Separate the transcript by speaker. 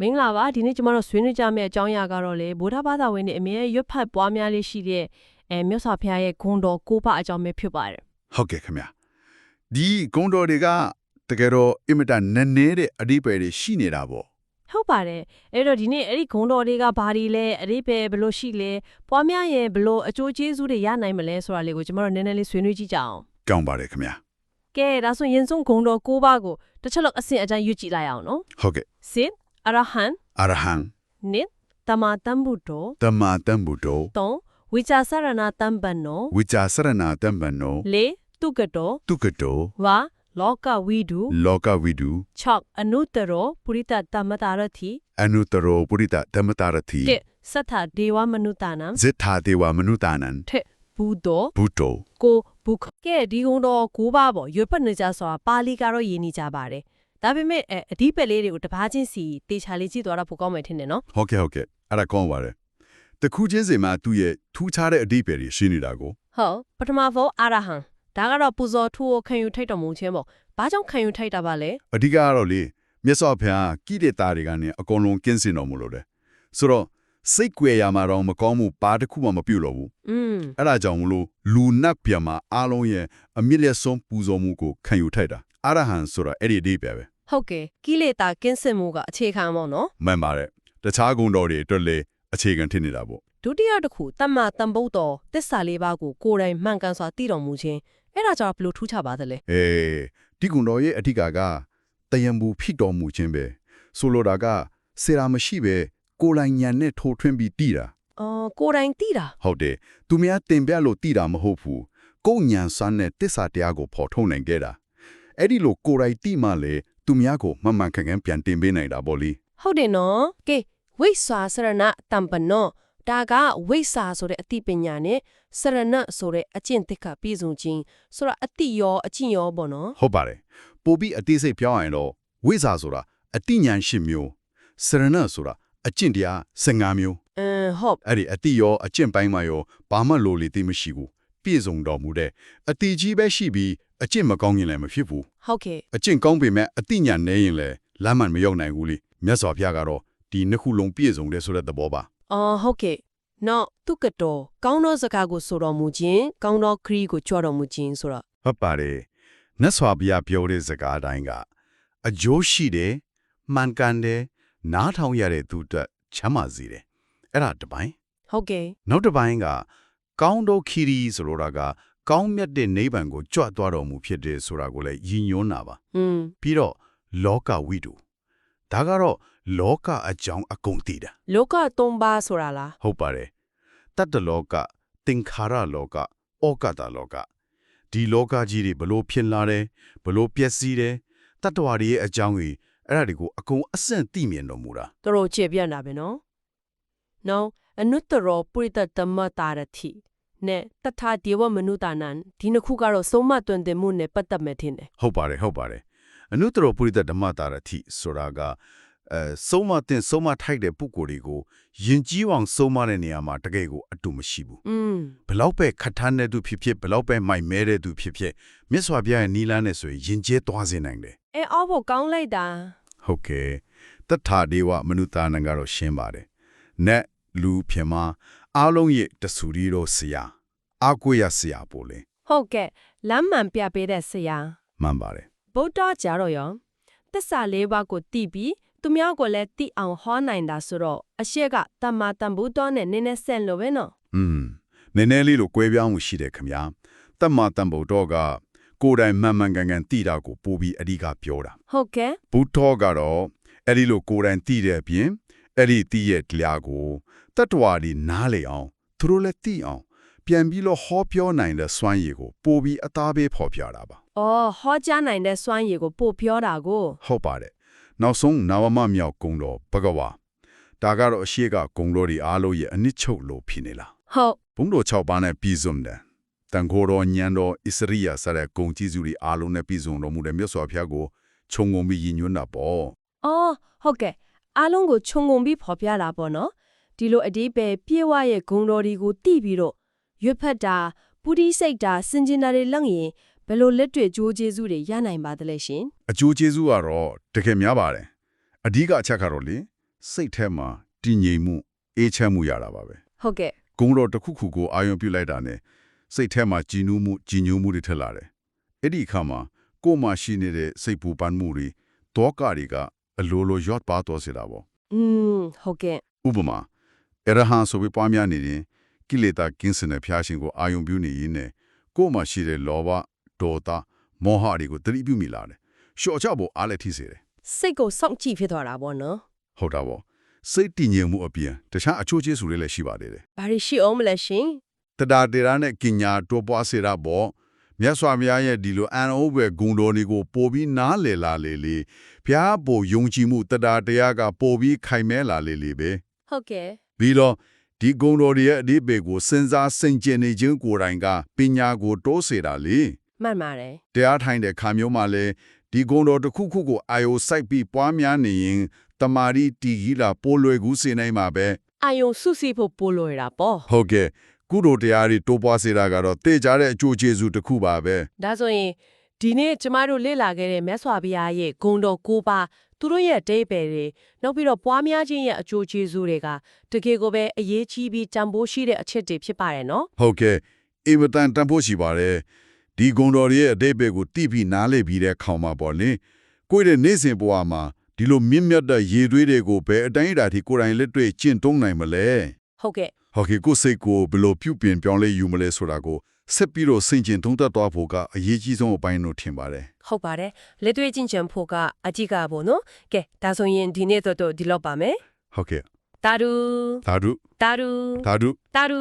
Speaker 1: မင်္ဂလာပါဒီနေ့ကျမတို့ဆွေးနွေးကြမယ့်အကြောင်းအရာကတော့လေဗုဒ္ဓဘာသာဝင်တွေအမြဲရွတ်ဖတ်ပွားများလေးရှိတဲ့အဲမြတ်စွာဘုရားရဲ့ဂုဏ်တော်ကိုးပါအကြောင်းပဲဖြစ်ပါတယ်
Speaker 2: ဟုတ်ကဲ့ခင်ဗျာဒီဂုံတော်တွေကတကယ်တော့အင်မတန်နည်းနည်းတဲ့အဓိပ္ပာယ်တွေရှိနေတာပေါ့
Speaker 1: ဟုတ်ပါတယ်အဲ့တော့ဒီနေ့အဲ့ဒီဂုဏ်တော်တွေကဘာတွေလဲအရိပဲဘယ်လိုရှိလဲပွားများရင်ဘယ်လိုအကျိုးကျေးဇူးတွေရနိုင်မလဲဆိုတာလေးကိုကျမတို့နည်းနည်းလေးဆွေးနွေးကြည့်ကြအောင်
Speaker 2: ကောင်းပါတယ်ခင်ဗျာ
Speaker 1: ကဲဒါဆိုရင်ဆုံးဂုဏ်တော်ကိုးပါကိုတစ်ချက်လောက်အစဉ်အတန်းရွတ်ကြည့်လိုက်အောင်နော်
Speaker 2: ဟုတ်ကဲ့
Speaker 1: စစ် အရဟံ
Speaker 2: အရဟံ
Speaker 1: နိတမတမ်ဘုဒ္ဓ
Speaker 2: တမတံဗုဒ္ဓ
Speaker 1: သုံးဝိချာစရဏတမ်ပန်နော
Speaker 2: ဝိဇာစရဏတံဗနော
Speaker 1: လေးတုကတော
Speaker 2: တုကတော
Speaker 1: ဝါလောကဝိဒု
Speaker 2: လောကဝိဒု
Speaker 1: 6အနုတ္တရောပုရိသတမတာရတိ
Speaker 2: အနုတရောပုရိသဓမ္မတာရတိ
Speaker 1: တစ်သတ္ထဒေဝမနုတနံ
Speaker 2: ဇိထာဒေဝမနုတာနံ
Speaker 1: ထက်ဘူတော
Speaker 2: ဘုဒ္ဓ
Speaker 1: ကိုဘုခကဲဒီကုန်းတော်ကိုးပါပေါ့ရွတ်ဖတ်နေကြဆိုတာပါဠိကတော့ရင်းနေကြပါတယ် ဒါပေမဲ့အဲအဓိပ္ပာယ်လေးတွေကိုတစ်ပါးချင်းစီတေချာလေးကြည့်သွားတော့ပိုကောင်းမယ်ထင်တယ်နော်
Speaker 2: ဟုတ်ကဲ့ဟုတ်ကဲ့အဲ့ဒါကောင်းပါတယ်တခုချင်းစီမှာသူ့ရဲ့ထူးခြားတဲ့အဓိပ္ပာယ်တွေရှိနေတာကို
Speaker 1: ဟုတ်ပထမဖို့အာရဟံဒါကတော့ပူဇော်ထူကိုခံယူထိုက်တော်မူခြင်းပေါ့ဘာကြောင့်ခံယူထိုက်တာပါလဲ
Speaker 2: အဓိကကတော့လေမြတ်စွာဘုရားကိလေသာတွေကနေအကုန်လုံးကင်းစင်တော်မူလို့တယ်ဆိုတော့စိတ်ကြွယ်ရမှာတော့မကောင်းမှုပါတစ်ခုမှမပြုတ်လို့ဘူး
Speaker 1: อืม
Speaker 2: အဲ့ဒါကြောင့်မလို့လူနတ်ပြမှာအားလုံးရဲ့အမြင့်လက်ဆုံးပူဇော်မှုကိုခံယူထိုက်တာ အရဟံဆိုတာအဲ့ဒီအဓိပ္ပာယ်ပဲ
Speaker 1: ဟုတ်ကဲ့ကိလေသာကင်းစင်မှုကအခြေခံပေါ့နော်
Speaker 2: မှန်ပါတယ်တခြားဂုဏ်တော်တွေအတွက်လေအခြေခံဖြစ်နေတာပေါ့
Speaker 1: ဒုတိယတစ်ခုတမ္မာတန်ဗုဒ္ဓသစ္စာလေးပါးကိုကိုယ်တိုင်မှန်ကန်စွာသိတော်မူခြင်းအဲ့ဒါကြောင့်ဘယ်လိုထူးခြားပါသလဲ
Speaker 2: အေးဒီဂုဏ်တော်ရဲ့အဓိကကတယံဘူးဖြစ်တော်မူခြင်းပဲဆိုလိုတာကစေရာမရှိပဲကိုယ်တိုင်ညာနဲ့ထိုးထွင်းပြီးတည်တာ
Speaker 1: အော်ကိုယ်တိုင်သိတာ
Speaker 2: ဟုတ်တယ်သူများတင်ပြလို့တည်တာမဟုတ်ဘူးကိုယ်ညာစမ်းနဲ့တစ္ဆာတရားကိုဖော်ထုတ်နိုင်ခဲ့တာ အဲ့ဒီလိုကိုယ်တိုင်တည်မှလေသူများကိုမှန်မှန်ကန်ကန်ပြန်တင်ပေးနိုင်တာပေါ့လေ
Speaker 1: ဟုတ်တယ်နော်ကဲဝိស្ဝာစရဏတံပနောဒါကဝိစာဆိုတဲ့အသိပညာနဲ့စရဏဆိုတဲ့အကျင့်သစ္စာပြည့်စုံခြင်းဆိုတော့အတိရောအကျင့်ရောပေါ့နော်
Speaker 2: ဟုတ်ပါတယ်ပို့ပြီးအသေးစိတ်ပြောရရင်တော့ဝိဇ္ဇာဆိုတာအတိညာဏ်ရှစ်မျိုးစရဏဆိုတာအကျင့်တရား15မျိုး
Speaker 1: အင်းဟုတ်
Speaker 2: အဲ့ဒီအတိရောအကျင့်ပိုင်းမှာရောဘာမှလိုလေသိမရှိဘူးပြည့်စုံတော်မူတဲ့အတိကြီးပဲရှိပြီး အကျင့်မကောင်းရင်လည်းမဖြစ်ဘူး
Speaker 1: ဟုတ်ကဲ့
Speaker 2: အကျင့်ကောင်းပေမဲ့အတိညာနဲရင်လည်းလမ်းမှန်မရောက်နိုင်ဘူးလေမြတ်စွာဘုရားကတော့ဒီနှစ်ခုလုံးပြည့်စုံတယ်ဆိုတဲ့သဘောပါ
Speaker 1: အော်ဟုတ်ကဲ့နော်သူကတော်ကောင်းသောစကားကိုဆိုတော်မူခြင်းကောင်းသောခရီးကိုကြွတော်မူခြင်းဆိုတော့
Speaker 2: ဟုတ်ပါတယ်မြတ်စွာဘုရားပြောတဲ့စကားတိုင်းကအကျိုးရှိတယ်မှန်ကန်တယ်နားထောင်ရတဲ့သူအတွက်ချမ်းသာစေတယ်အဲ့ဒါတစ်ပိုင်း
Speaker 1: ဟုတ်ကဲ့
Speaker 2: နောက်တစ်ပိုင်းကကောင်းသောခီရီဆိုလိုတာက ကောင်းမြတ်တဲ့နိဗ္ဗာန်ကိုကြွသွားတော်မူဖြစ်တယ်ဆိုတာကိုလည်းယဉ်ညွန်းတာပါ
Speaker 1: อืม
Speaker 2: ပြီးတော့လောကဝိတုဒါကတော့လောကအကြောင်းအကုန်တည်တာ
Speaker 1: လောကသုံးပါးဆိုတာလား
Speaker 2: ဟုတ်ပါတယ်တတ္တလောကသင်္ခါရလောကဩကတလောကဒီလောကကြီးတွေဘလို့ဖြစ်လာတယ်ဘလို့ပျက်စီးတယ်တတ္တဝါတွေရဲ့အကြောင်းကြီးအဲ့ဒါတွေကိုအကုန်အဆင့်သိမြင်တော်မူတာ
Speaker 1: တော်တော်ကျေပြန့်တာပဲနော်။နောက်အနုတ္တရောပုရိသတမတာရတိ နဲ့တထာဒေဝမနုတာနံဒီနှစ်ခုကတော့ဆုံးမတွင်တင်မှုနဲ့ပတ်သက်မဲ့ထင်တယ်
Speaker 2: ဟုတ်ပါတယ်ဟုတ်ပါတယ်အနုတ္တရပုရိသဓမ္မတာရတိဆိုတာကအဲဆုံးမတင်ဆုံးမထိုက်တဲ့ပုဂ္ဂိုလ်တွေကိုယဉ်ကျေးအောင်ဆုံးမတဲ့နေရာမှာတကယ်ကိုအတူမရှိဘူး။
Speaker 1: อืม
Speaker 2: ဘလောက်ပဲခတ်ထန်းတဲ့သူဖြစ်ဖြစ်ဘလောက်ပဲမိုက်မဲတဲ့သူဖြစ်ဖြစ်မြတ်စွာဘုရားရဲ့နီလန်းနဲ့ဆိုရင်ယဉ်ကျေးသွားစေနိုင်တယ်
Speaker 1: အဲအောက်ဖို့ကောင်းလိုက်တာ
Speaker 2: ဟုတ်ကဲ့တထာဒေဝမနုဿာနံကတော့ရှင်းပါတယ်နတ်လူဖြစ်မှာ အားလုံးရဲ့တဆူရီတို့ဆရာအာကိုရဆရာပို့လေ
Speaker 1: ဟုတ်ကဲ့လမ်းမှန်ပြပေးတဲ့ဆရာ
Speaker 2: မှန်ပါတယ်
Speaker 1: ဗုဒ္ဓကြတော့ရောသစ္စာလေးပါးကိုသိပြီးသူများကိုလည်းသိအောင်ဟောနိုင်တာဆိုတော့အရှိကတမ္မာတန်ဘူးတော်နဲ့နည်းနည်းဆန့်လို့ပဲနော်
Speaker 2: อืมနည်းနည်းလေးလိုကွဲပြားမှုရှိတယ်ခင်ဗျာတမ္မာတန်ဗုဒ္ဓကကိုယ်တိုင်မှန်မှန်ကန်ကန်သိတာကိုပို့ပြီးအဓိကပြောတာ
Speaker 1: ဟုတ်ကဲ့
Speaker 2: ဘုထောကတော့အဲ့ဒီလိုကိုယ်တိုင်သိတဲ့အပြင် အဲ့ဒီသိရဲ့တရားကိုတတ္တဝါဒီနားလေအောင်သူတို့လည်းသိအောင်ပြန်ပြီးတော့ဟောပြောနိုင်တဲ့စွမ်းရည်ကိုပို့ပြီးအသားပေးဖော်ပြတာပါ
Speaker 1: အော်ဟောကြားနိုင်တဲ့စွမ်းရည်ကိုပို့ပြောတာကို
Speaker 2: ဟုတ်ပါတယ်နောက်ဆုံးနာဝမမြောက်ကုံတော်ဘဂဝါဒါကတော့အရှိကကုံတော်ဒီအားလုံးရဲ့အနစ်ချုပ်လို့ဖြစ်နေလား
Speaker 1: ဟုတ်
Speaker 2: ဘုံတော်6ပါးနဲ့ပြည်စုံတယ်တန်ခိုးတော်ညံတော်ဣစရိယဆတဲ့ဂုံကြီးစုတွေအားလုံးနဲ့ပြည်စုံတော်မူတဲ့မြတ်စွာဘုရားကိုခြုံငုံပြီးရည်ညွှန်းတာပေါ့
Speaker 1: အော်ဟုတ်ကဲ့ အားလုံးကိုခြုံငုံပြီးဖော်ပြတာပေါ့နော်ဒီလိုအဒီပဲပြေဝရဲ့ဂုံတော်တွေကိုတိပြီးတော့ရွတ်ဖတ်တာပူဒီစိတ်တာစင်ကျင်တာတွေလောက်ရင်ဘယ်လိုလက်တွေ့ကြိုးကျေးဇူးတွေရနိုင်ပါသလဲရှင်
Speaker 2: အကျိုးကျေးဇူးကတော့တကယ်များပါတယ်အဓိကအချက်ကတော့လေစိတ်ထဲမှာတည်ငြိမ်မှုအေးချမ်းမှုရတာပါပဲ
Speaker 1: ဟုတ်ကဲ့
Speaker 2: ဂုံတော်တစ်ခုခုကိုအာယုံပြုတ်လိုက်တာနဲ့စိတ်ထဲမှာကြည်နူးမှုကြည်ညိုမှုတွေထက်လာတယ်အဲ့ဒီအခါမှာကိုယ်မှရှိနေတဲ့စိတ်ပူပန်မှုတွေတောကတွေက အလိုလိုရော့ပါတော့စေတာပေါ့
Speaker 1: อืมဟုတ်ကဲ့
Speaker 2: ဥပမာအရဟံဆိုပြီးပွားများနေရင်ကိလေသာကင်းစင်တဲ့ဖျားရှင်ကိုအာယုံပြုနေရင်းနဲ့ကိုယ်မှရှိတဲ့လောဘဒေါသမောဟတွေကိုတတိပြုမိလာတယ်။ရှော့ချဖို့အားလည်းထိစေတယ်
Speaker 1: စိတ်ကိုစောင့်ကြည့်ဖြစ်သွားတာပေါ့နော်။
Speaker 2: ဟုတ်တာပေါ့။စိတ်တည်ငြိမ်မှုအပြင်တခြားအချို့ကျေးဇူးတွေလည်းရှိပါသေးတယ်
Speaker 1: ဘာတွေရှိအောင်မလဲရှင်။
Speaker 2: တဒါတေရာနဲ့ကင်ညာတိုးပွားစေတာပေါ့။ မြတ်စွာဘုရားရဲ့ဒီလိုအန်အိုးပဲဂုံတော်တွေကိုပို့ပြီးနားလေလာလေလေဘုရားပို့ယုံကြည်မှုတဒါတရားကပို့ပြီးခိုင်မဲလာလေလေပဲ
Speaker 1: ဟုတ်ကဲ့
Speaker 2: ပြီးတော့ဒီဂုံတော်တွေရဲ့အဓိပ္ပာယ်ကိုစဉ်းစားဆင်ခြင်နေခြင်းကိုယ်တိုင်ကပညာကိုတိုးစေတာလေ
Speaker 1: မှန်ပါတယ်
Speaker 2: တရားထိုင်တဲ့ခါမျိုးမှာလဲဒီဂုံတော်တစ်ခုခုကိုအာယုစိုက်ပြီးပွားများနေရင်တမာရီတီကြီးလာပိုလွယ်ကူးစေနိုင်မှာပဲ
Speaker 1: အာယုံစုစည်းဖို့ပိုလိုရတာပေါ့
Speaker 2: ဟုတ်ကဲ့ ကုသိုလ်တရားတွေတိုးပွားစေတာကတော့တေချာတဲ့အကျိုးကျေးဇူးတစ်ခုပါပဲ
Speaker 1: ဒါဆိုရင်ဒီနေ့ကျမတို့လေ့လာခဲ့တဲ့မြတ်စွာဘုရားရဲ့ဂုဏ်တော်၉ပါးသူတို့ရဲ့အတိတ်ပဲတွေနောက်ပြီးတော့ပွားများခြင်းရဲ့အကျိုးကျေးဇူးတွေကတကယ်ကိုပဲအရေးကြီးပြီးတန်ဖိုးရှိတဲ့အချက်တွေဖြစ်ပါတယ်နော်
Speaker 2: ဟုတ်ကဲ့အင်မတန်တန်ဖို့ရှိပါတယ်ဒီဂုံတော်တွေရဲ့အတိတ်ပဲကိုတိပြီးနားလေပြီးတဲ့ခေါင်းမှာပေါ့လေကိုယ့်ရဲ့နေ့စဉ်ဘဝမှာဒီလိုမြင့်မြတ်တဲ့ရေသွေးတွေကိုဘယ်အတိုင်းအတာထိကိုယ်တိုင်လက်တွေ့ကျင့်သုံးနိုင်မလဲ
Speaker 1: ဟုတ်ကဲ့
Speaker 2: ဟုတ်ကဲ့ကိုယ်စိတ်ကိုဘယ်လိုပြုပြင်ပြောင်းလဲယူမလဲဆိုတာကိုဆက်ပြီးတော့ဆင်ခြင်သုံးသပ်သွားဖို့ကအရေးကြီးဆုံးအပိုင်းလို့ထင်ပါတယ်
Speaker 1: ဟုတ်ပါတယ်လက်တွေ့ချင်းချင်ဖို့ကအဓိကပေါ့နော်ကဲဒါဆိုရင်ဒီနေ့တော့တော့ဒီလောက်ပါမယ်
Speaker 2: ဟုတ်ကဲ့
Speaker 1: တာရူ
Speaker 2: သာဓု
Speaker 1: တာရူ
Speaker 2: သာဓု
Speaker 1: တာရူ